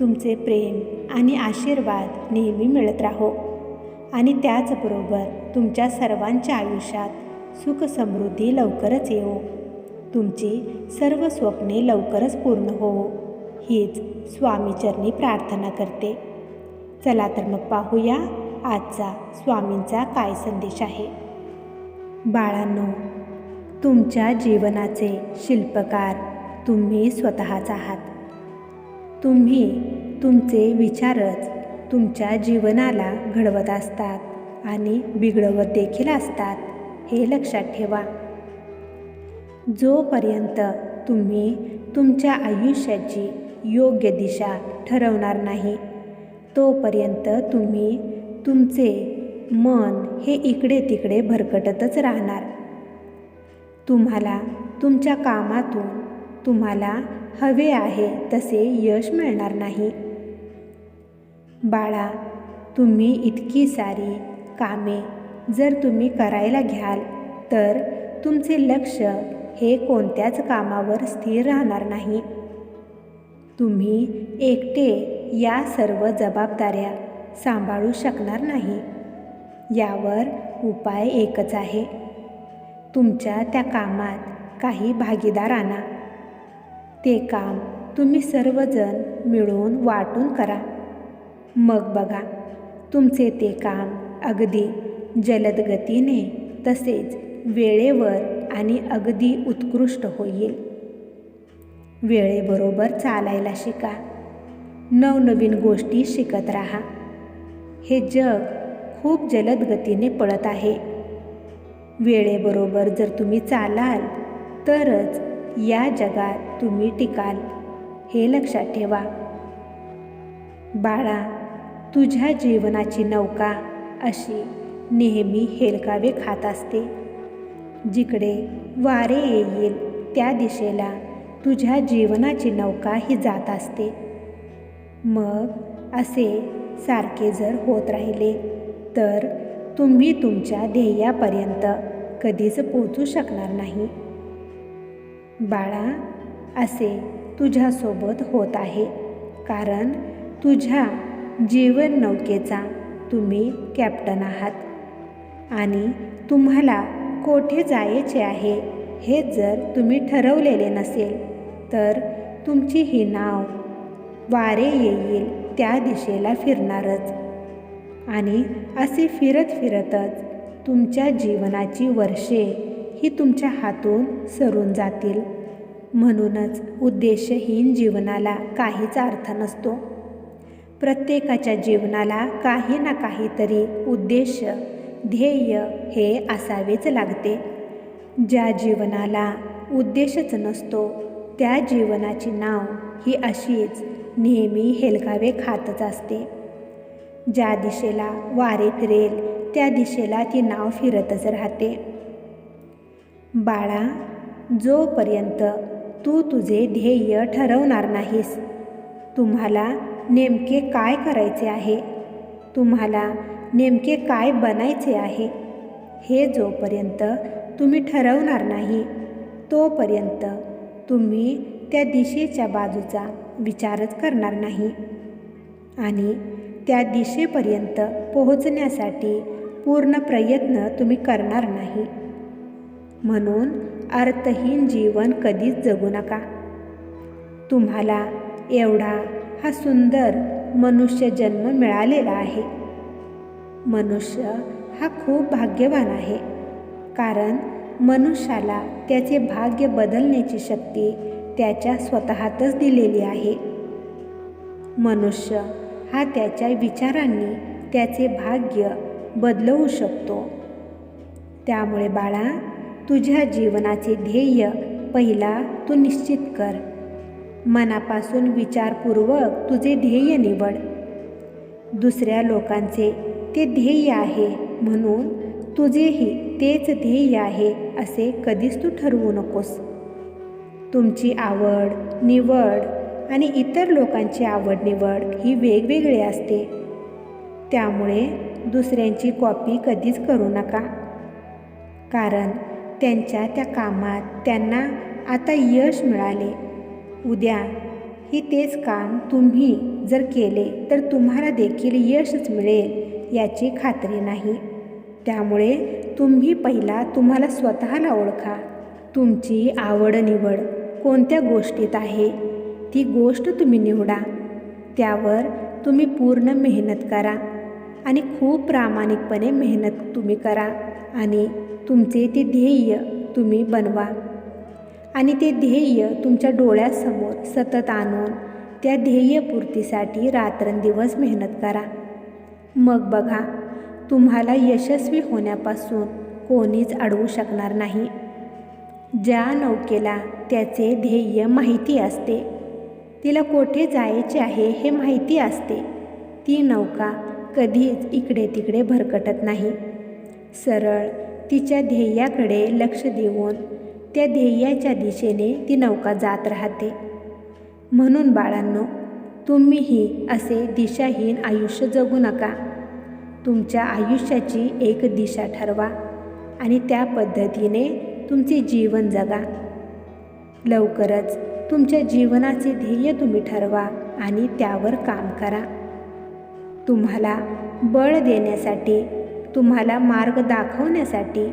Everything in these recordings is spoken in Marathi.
तुमचे प्रेम आणि आशीर्वाद नेहमी मिळत राहो. आणि त्याचबरोबर तुमच्या सर्वांच्या आयुष्यात सुख समृद्धी लवकरच येवो. तुमची सर्व स्वप्ने लवकरच पूर्ण होवो. हीच स्वामीचरणी प्रार्थना करते. चला तर मग पाहूया आजचा स्वामींचा काय संदेश आहे. बाळांनो तुमच्या जीवनाचे शिल्पकार तुम्ही स्वतःच आहात. तुम्ही तुमचे विचारच तुमच्या जीवनाला घडवत असतात आणि बिघडवत देखील असतात हे लक्षात ठेवा. जोपर्यंत तुम्ही तुमच्या आयुष्याची योग्य दिशा ठरवणार नाही तोपर्यंत तुम्ही तुमचे मन हे इकडे तिकडे भरकटतच राहणार. तुम्हाला तुमच्या कामातून तुम्हाला हवे आहे तसे यश मिळणार नाही. बाळा तुम्ही इतकी सारी कामे जर तुम्ही करायला घ्याल तर तुमचे लक्ष हे कोणत्याच कामावर स्थिर राहणार नाही. तुम्ही एकटे या सर्व जबाबदाऱ्या सांभाळू शकणार नाही. यावर उपाय एकच आहे. तुमच्या त्या कामात काही भागीदार आणा ते काम तुम्ही सर्वजण मिळून वाटून करा. मग बघा तुमचे ते काम अगदी जलद गतीने तसेच वेळेवर आणि अगदी उत्कृष्ट होईल. वेळेबरोबर चालायला शिका. नवनवीन गोष्टी शिकत राहा. हे जग खूप जलद गतीने पळत आहे. वेळेबरोबर जर तुम्ही चालाल तरच या जगात तुम्ही टिकाल हे लक्षात ठेवा. बाळा तुझ्या जीवनाची नौका अशी नेहमी हेलकावे खात असते. जिकडे वारे येईल त्या दिशेला तुझ्या जीवनाची नौका ही जात असते. मग असे सारखे जर होत राहिले तर तुम्ही तुमच्या ध्येयापर्यंत कधीच पोचू शकणार नाही. बाळा असे तुझ्यासोबत होत आहे. कारण तुझ्या जीवन नौकेचा तुम्ही कॅप्टन आहात. आणि तुम्हाला कोठे जायचे आहे हे जर तुम्ही ठरवलेले नसेल तर तुमची ही नाव वारे येईल त्या दिशेला फिरणारच. आणि असे फिरत फिरतच तुमच्या जीवनाची वर्षे ही तुमच्या हातून सरून जातील. म्हणूनच उद्देशहीन जीवनाला काहीच अर्थ नसतो. प्रत्येकाच्या जीवनाला काही ना काहीतरी उद्देश ध्येय हे असावेच लागते. ज्या जीवनाला उद्देशच नसतो त्या जीवनाची नाव ही अशीच नेहमी हेलकावे खातच असते. ज्या दिशेला वारे फिरेल त्या दिशेला ती नाव फिरतच राहते. बाळा जोपर्यंत तू तुझे ध्येय ठरवणार नाहीस तुम्हाला नेमके काय करायचे आहे? तुम्हाला नेमके काय बनायचे आहे? हे जोपर्यंत तुम्ही ठरवणार नाही तोपर्यंत तुम्ही त्या दिशेच्या बाजूचा विचारच करणार नाही. आणि त्या दिशेपर्यंत पोहोचण्यासाठी पूर्ण प्रयत्न तुम्ही करणार नाही. म्हणून अर्थहीन जीवन कधीच जगू नका. तुम्हाला एवढा हा सुंदर मनुष्य जन्म मिळालेला आहे. मनुष्य हा खूप भाग्यवान आहे. कारण मनुष्याला त्याचे भाग्य बदलण्याची शक्ती त्याच्या स्वतःतच दिलेली आहे. मनुष्य हा त्याच्या विचारांनी त्याचे भाग्य बदलवू शकतो. त्यामुळे बाळा तुझ्या जीवनाचे ध्येय पहिला तू निश्चित कर. मनापासून विचारपूर्वक तुझे ध्येय निवड. दुसऱ्या लोकांचे ते ध्येय आहे म्हणून तुझेही तेच ध्येय आहे असे कधीच तू ठरवू नकोस. तुमची आवड निवड आणि इतर लोकांची आवड निवड ही वेगवेगळी असते. त्यामुळे दुसऱ्यांची कॉपी कधीच करू नका. कारण त्यांच्या त्या कामात त्यांना आता यश मिळाले. उद्या ही तेच काम तुम्ही जर केले तर तुम्हाला देखील यशच मिळेल याची खात्री नाही. त्यामुळे तुम्ही पहिला तुम्हाला स्वतःला ओळखा. तुमची आवड निवड कोणत्या गोष्टीत आहे ती गोष्ट तुम्ही निवडा. त्यावर तुम्ही पूर्ण मेहनत करा आणि खूप प्रामाणिकपणे मेहनत तुम्ही करा आणि तुमचे ते ध्येय तुम्ही बनवा. आणि ते ध्येय तुमच्या डोळ्यासमोर सतत आणून त्या ध्येयपूर्तीसाठी रात्रंदिवस मेहनत करा. मग बघा तुम्हाला यशस्वी होण्यापासून कोणीच अडवू शकणार नाही. ज्या नौकेला त्याचे ध्येय माहिती असते तिला कोठे जायचे आहे हे माहिती असते. ती नौका कधीच इकडे तिकडे भरकटत नाही. सरळ तिच्या ध्येयाकडे लक्ष देऊन त्या ध्येयाच्या दिशेने ती नौका जात राहते. म्हणून बाळांनो तुम्हीही असे दिशाहीन आयुष्य जगू नका. तुमच्या आयुष्याची एक दिशा ठरवा आणि त्या पद्धतीने तुमचे जीवन जगा. लवकरच तुमच्या जीवनाचे ध्येय तुम्ही ठरवा आणि त्यावर काम करा. तुम्हाला बळ देण्यासाठी तुम्हाला मार्ग दाखवण्यासाठी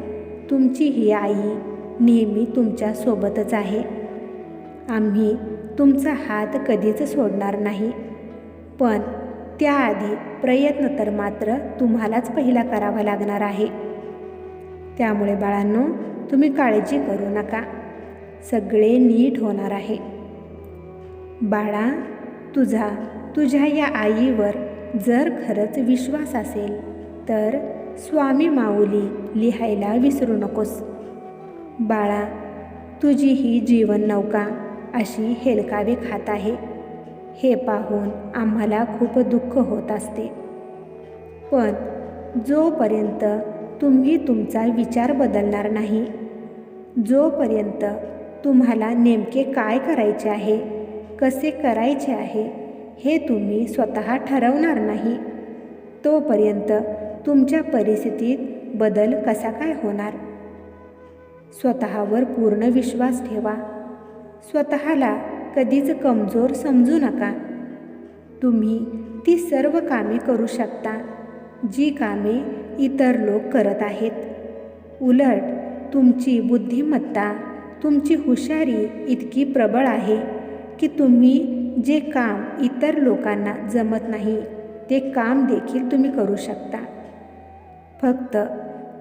तुमची ही आई नेहमी तुमच्यासोबतच आहे. आम्ही तुमचा हात कधीच सोडणार नाही. पण त्याआधी प्रयत्न तर मात्र तुम्हालाच पहिला करावा लागणार आहे. त्यामुळे बाळांनो तुम्ही काळजी करू नका. सगळे नीट होणार आहे. बाळा तुझा तुझ्या या आईवर जर खरंच विश्वास असेल तर स्वामी माऊली लिहायला विसरू नकोस. बाळा तुझी ही जीवन नौका अशी हेलकावे खात आहे. हे पाहून आम्हाला खूप दुःख होत असते. पण जोपर्यंत तुम्ही तुमचा विचार बदलणार नाही जोपर्यंत तुम्हाला नेमके काय करायचे आहे कसे करायचे आहे हे तुम्ही स्वतः ठरवणार नाही तोपर्यंत तुमच्या परिस्थितीत बदल कसा काय होणार? स्वतःवर पूर्ण विश्वास ठेवा. स्वतःला कधीच कमजोर समजू नका. तुम्ही ती सर्व कामे करू शकता जी कामे इतर लोक करत आहेत. उलट तुमची बुद्धिमत्ता तुमची हुशारी इतकी प्रबळ आहे की तुम्ही जे काम इतर लोकांना जमत नाही ते काम देखील तुम्ही करू शकता. फक्त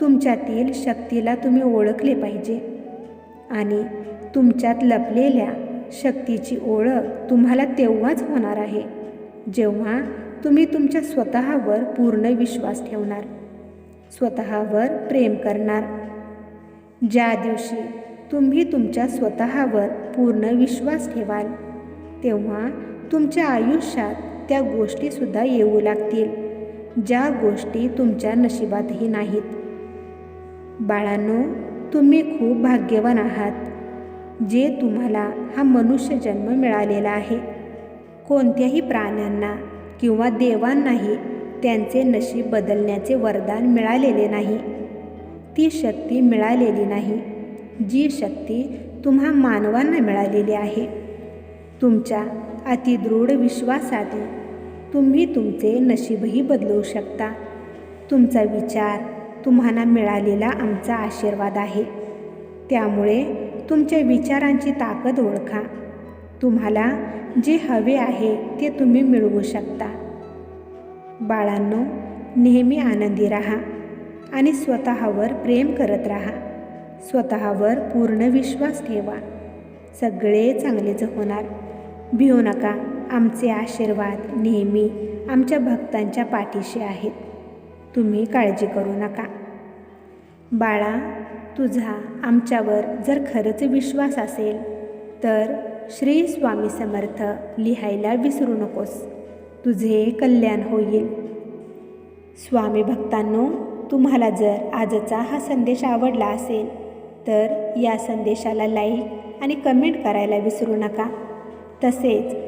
तुमच्यातील शक्तीला तुम्ही ओळखले पाहिजे. आणि तुमच्यात लपलेल्या शक्तीची ओळख तुम्हाला तेव्हाच होणार आहे जेव्हा तुम्ही तुमच्या स्वतःवर पूर्ण विश्वास ठेवणार स्वतःवर प्रेम करणार. ज्या दिवशी तुम्ही तुमच्या स्वतःवर पूर्ण विश्वास ठेवाल तेव्हा तुमच्या आयुष्यात त्या गोष्टीसुद्धा येऊ लागतील. ज्या गोष्टी तुमच्या नशिबातही नाहीत. बाळांनो तुम्ही खूप भाग्यवान आहात. जे तुम्हाला हा मनुष्य जन्म मिळालेला आहे. कोणत्याही प्राण्यांना किंवा देवांनाही त्यांचे नशीब बदलण्याचे वरदान मिळालेले नाही. ती शक्ती मिळालेली नाही जी शक्ती तुम्हा मानवांना मिळालेली आहे. तुमच्या अतिदृढ विश्वासाठी तुम्ही तुमचे नशीबही बदलवू शकता. तुमचा विचार तुम्हाला मिळालेला आमचा आशीर्वाद आहे. त्यामुळे तुमच्या विचारांची ताकद ओळखा. तुम्हाला जे हवे आहे ते तुम्ही मिळवू शकता. बाळांनो नेहमी आनंदी राहा आणि स्वतःवर प्रेम करत राहा. स्वतःवर पूर्ण विश्वास ठेवा. सगळे चांगलेच होणार. भिऊ नका. आमचे आशीर्वाद नेहमी आमच्या भक्तांच्या पाठीशी आहेत. तुम्ही काळजी करू नका. बाळा तुझा आमच्यावर जर खरंच विश्वास असेल तर श्री स्वामी समर्थ लिहायला विसरू नकोस. तुझे कल्याण होईल. स्वामी भक्तांनो तुम्हाला जर आजचा हा संदेश आवडला असेल तर या संदेशाला लाईक आणि कमेंट करायला विसरू नका. तसेच